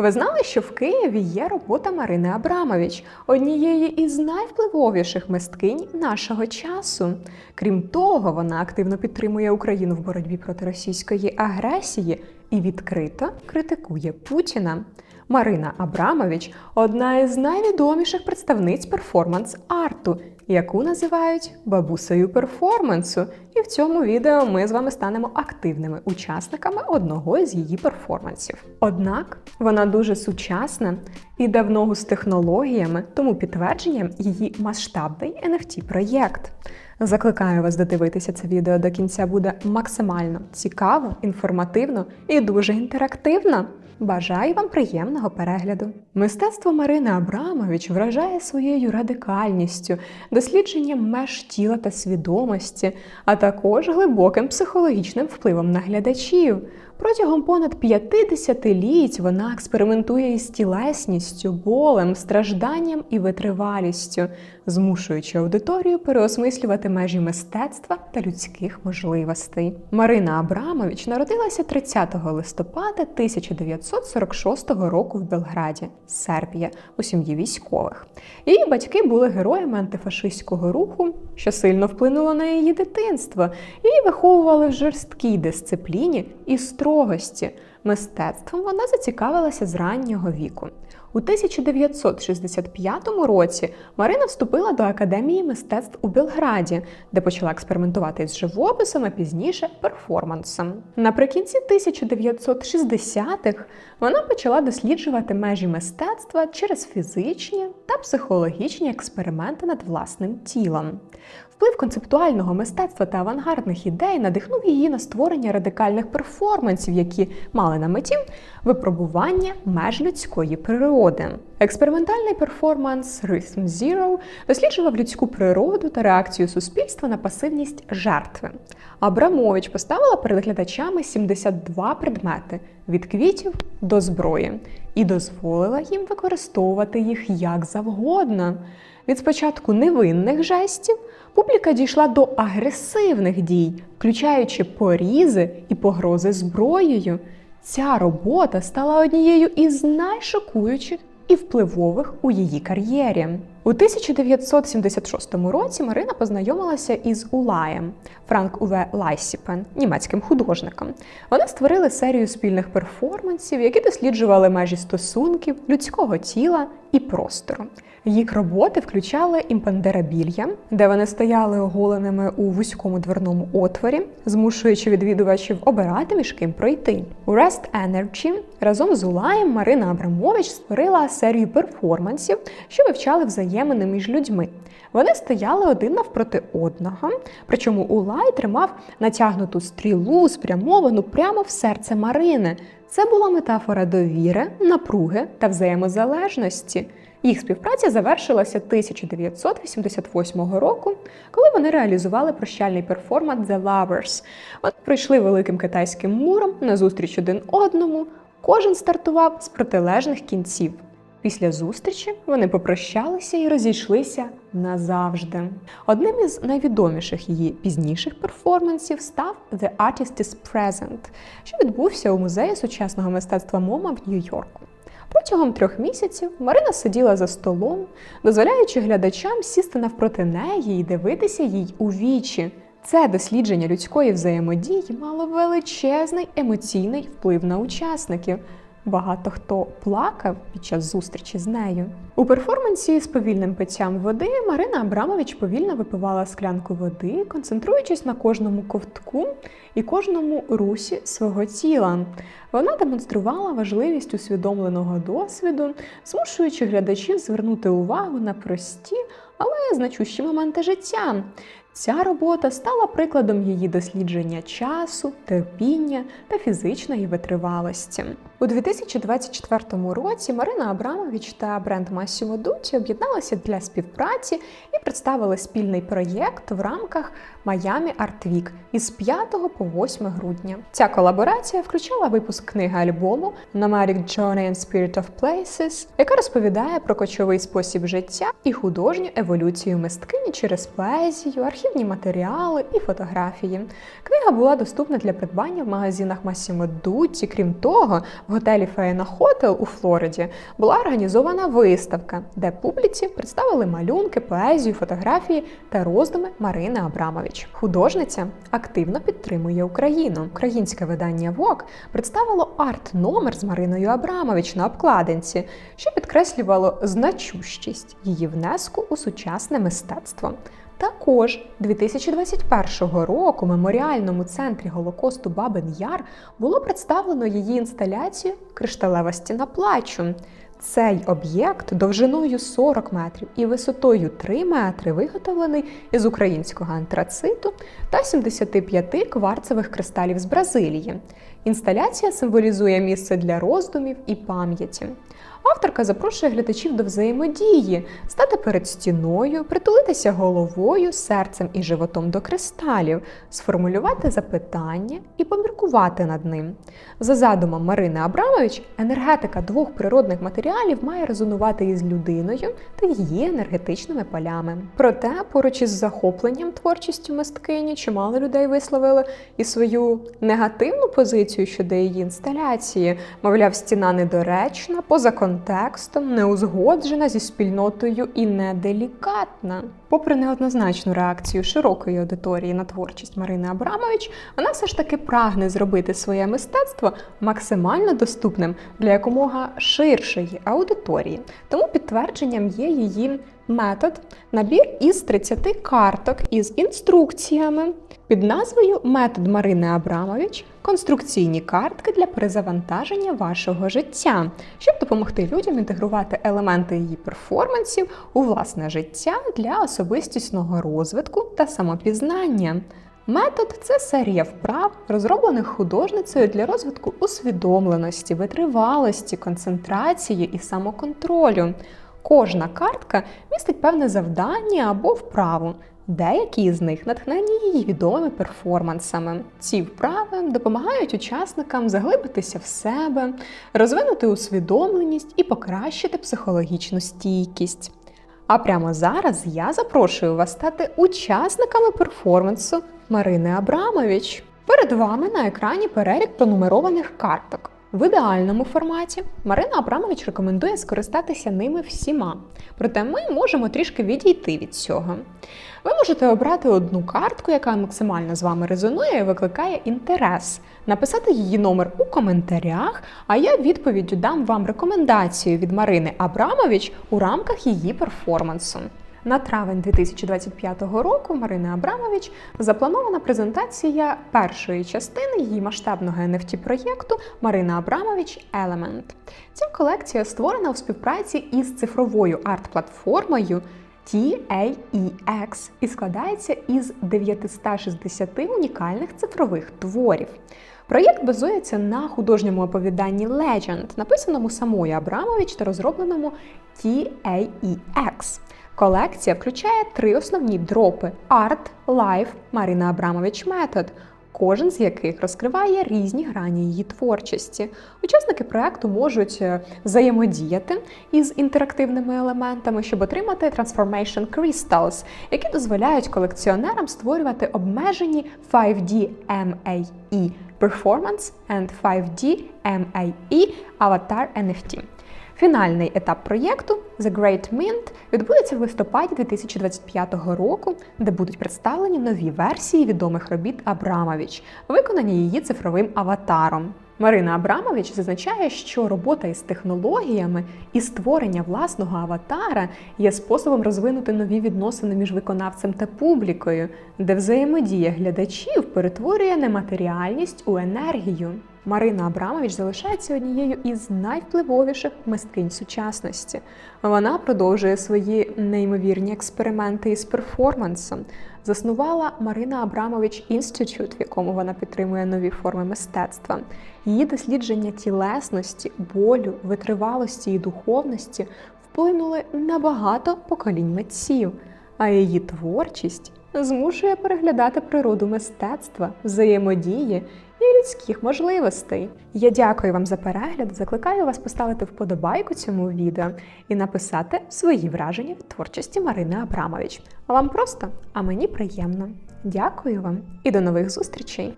Ви знали, що в Києві є робота Марини Абрамович, однієї із найвпливовіших мисткинь нашого часу. Крім того, вона активно підтримує Україну в боротьбі проти російської агресії і відкрито критикує Путіна. Марина Абрамович одна із найвідоміших представниць перформанс-арту, яку називають бабусею перформансу. І в цьому відео ми з вами станемо активними учасниками одного із її перформансів. Однак вона дуже сучасна і давно з технологіями, тому підтвердженням її масштабний NFT проєкт. Закликаю вас додивитися це відео до кінця буде максимально цікаво, інформативно і дуже інтерактивно. Бажаю вам приємного перегляду. Мистецтво Марини Абрамович вражає своєю радикальністю, дослідженням меж тіла та свідомості, а також глибоким психологічним впливом на глядачів. Протягом понад п'яти десятиліть вона експериментує із тілесністю, болем, стражданням і витривалістю, змушуючи аудиторію переосмислювати межі мистецтва та людських можливостей. Марина Абрамович народилася 30 листопада 1946 року в Белграді, Сербія, у сім'ї військових. Її батьки були героями антифашистського руху, що сильно вплинуло на її дитинство. Її виховували в жорсткій дисципліні і строгості. Мистецтвом вона зацікавилася з раннього віку. У 1965 році Марина вступила до Академії мистецтв у Білграді, де почала експериментувати з живописом, а пізніше перформансом. Наприкінці 1960-х вона почала досліджувати межі мистецтва через фізичні та психологічні експерименти над власним тілом. Вплив концептуального мистецтва та авангардних ідей надихнув її на створення радикальних перформансів, які мали на меті випробування меж людської природи. Експериментальний перформанс Rhythm Zero досліджував людську природу та реакцію суспільства на пасивність жертви. Абрамович поставила перед глядачами 72 предмети від квітів до зброї і дозволила їм використовувати їх як завгодно. Від спочатку невинних жестів публіка дійшла до агресивних дій, включаючи порізи і погрози зброєю. Ця робота стала однією із найшокуючих і впливових у її кар'єрі. У 1976 році Марина познайомилася із Улаєм Франк Уве Лайсіпен, німецьким художником. Вони створили серію спільних перформансів, які досліджували межі стосунків, людського тіла і простору. Їх роботи включали імпандерабілья, де вони стояли оголеними у вузькому дверному отворі, змушуючи відвідувачів обирати між ким пройти. У Rest Energy разом з Улаєм Марина Абрамович створила серію перформансів, що вивчали взаємини між людьми. Вони стояли один навпроти одного, причому Улай тримав натягнуту стрілу, спрямовану прямо в серце Марини. Це була метафора довіри, напруги та взаємозалежності. Їх співпраця завершилася 1988 року, коли вони реалізували прощальний перформанс The Lovers. Вони пройшли великим китайським муром назустріч один одному. Кожен стартував з протилежних кінців. Після зустрічі вони попрощалися і розійшлися назавжди. Одним із найвідоміших її пізніших перформансів став The Artist is Present, що відбувся у музеї сучасного мистецтва МОМА в Нью-Йорку. Протягом трьох місяців Марина сиділа за столом, дозволяючи глядачам сісти навпроти неї і дивитися їй у вічі. Це дослідження людської взаємодії мало величезний емоційний вплив на учасників. Багато хто плакав під час зустрічі з нею. У перформансі з повільним питтям води Марина Абрамович повільно випивала склянку води, концентруючись на кожному ковтку і кожному русі свого тіла. Вона демонструвала важливість усвідомленого досвіду, змушуючи глядачів звернути увагу на прості, але значущі моменти життя. Ця робота стала прикладом її дослідження часу, терпіння та фізичної витривалості. У 2024 році Марина Абрамович та бренд Massimo Dutti об'єдналися для співпраці і представили спільний проєкт в рамках Miami Art Week із 5 по 8 грудня. Ця колаборація включала випуск книги альбому Nomadic Journey and Spirit of Places, яка розповідає про кочовий спосіб життя і художню еволюцію мисткині через поезію, архівні матеріали і фотографії. Книга була доступна для придбання в магазинах Massimo Dutti. Крім того, в готелі Фейна Хотел у Флориді була організована виставка, де публіці представили малюнки, поезію, фотографії та роздуми Марини Абрамович. Художниця активно підтримує Україну. Українське видання Vogue представило арт-номер з Мариною Абрамович на обкладинці, що підкреслювало значущість її внеску у сучасне мистецтво. Також 2021 року меморіальному центрі Голокосту Бабин Яр було представлено її інсталяцію Кришталева стіна плачу. Цей об'єкт довжиною 40 метрів і висотою 3 метри виготовлений із українського антрациту та 75 кварцевих кристалів з Бразилії. Інсталяція символізує місце для роздумів і пам'яті. Авторка запрошує глядачів до взаємодії, стати перед стіною, притулитися головою, серцем і животом до кристалів, сформулювати запитання і поміркувати над ним. За задумом Марини Абрамович, енергетика двох природних матеріалів має резонувати із людиною та її енергетичними полями. Проте, поруч із захопленням творчістю мисткині, чимало людей висловили і свою негативну позицію щодо її інсталяції, мовляв, стіна недоречна, поза контекстом, неузгоджена зі спільнотою і неделікатна. Попри неоднозначну реакцію широкої аудиторії на творчість Марини Абрамович, вона все ж таки прагне зробити своє мистецтво максимально доступним для якомога ширшої аудиторії. Тому підтвердженням є її метод набір із 30 карток із інструкціями під назвою Метод Марини Абрамович конструкційні картки для перезавантаження вашого життя, щоб допомогти людям інтегрувати елементи її перформансів у власне життя для особистісного розвитку та самопізнання. Метод це серія вправ, розроблених художницею для розвитку усвідомленості, витривалості, концентрації і самоконтролю. Кожна картка містить певне завдання або вправу. Деякі з них натхнені її відомими перформансами. Ці вправи допомагають учасникам заглибитися в себе, розвинути усвідомленість і покращити психологічну стійкість. А прямо зараз я запрошую вас стати учасниками перформансу Марини Абрамович. Перед вами на екрані перелік пронумерованих карток. В ідеальному форматі Марина Абрамович рекомендує скористатися ними всіма, проте ми можемо трішки відійти від цього. Ви можете обрати одну картку, яка максимально з вами резонує і викликає інтерес, написати її номер у коментарях, а я відповіддю дам вам рекомендацію від Марини Абрамович у рамках її перформансу. На травень 2025 року Марини Абрамович запланована презентація першої частини її масштабного nft проєкту Марина Абрамович Element. Ця колекція створена у співпраці із цифровою арт-платформою TAEX і складається із 960 унікальних цифрових творів. Проєкт базується на художньому оповіданні Legend, написаному самою Абрамович та розробленому TAEX. Колекція включає три основні дропи: Art, Life, Марина Абрамович Метод, кожен з яких розкриває різні грані її творчості. Учасники проекту можуть е, взаємодіяти із інтерактивними елементами, щоб отримати Transformation Crystals, які дозволяють колекціонерам створювати обмежені 5D MAE Performance and 5D MAE Avatar NFT. Фінальний етап проєкту The Great Mint відбудеться в листопаді 2025 року, де будуть представлені нові версії відомих робіт Абрамович, виконані її цифровим аватаром. Марина Абрамович зазначає, що робота із технологіями і створення власного аватара є способом розвинути нові відносини між виконавцем та публікою, де взаємодія глядачів перетворює нематеріальність у енергію. Марина Абрамович залишається однією із найвпливовіших мисткинь сучасності. Вона продовжує свої неймовірні експерименти із перформансом. Заснувала Марина Абрамович інститут, в якому вона підтримує нові форми мистецтва. Її дослідження тілесності, болю, витривалості і духовності вплинули на багато поколінь митців, а її творчість змушує переглядати природу мистецтва, взаємодії і людських можливостей. Я дякую вам за перегляд, закликаю вас поставити вподобайку цьому відео і написати свої враження в творчості Марини Абрамович. Вам просто, а мені приємно. Дякую вам і до нових зустрічей!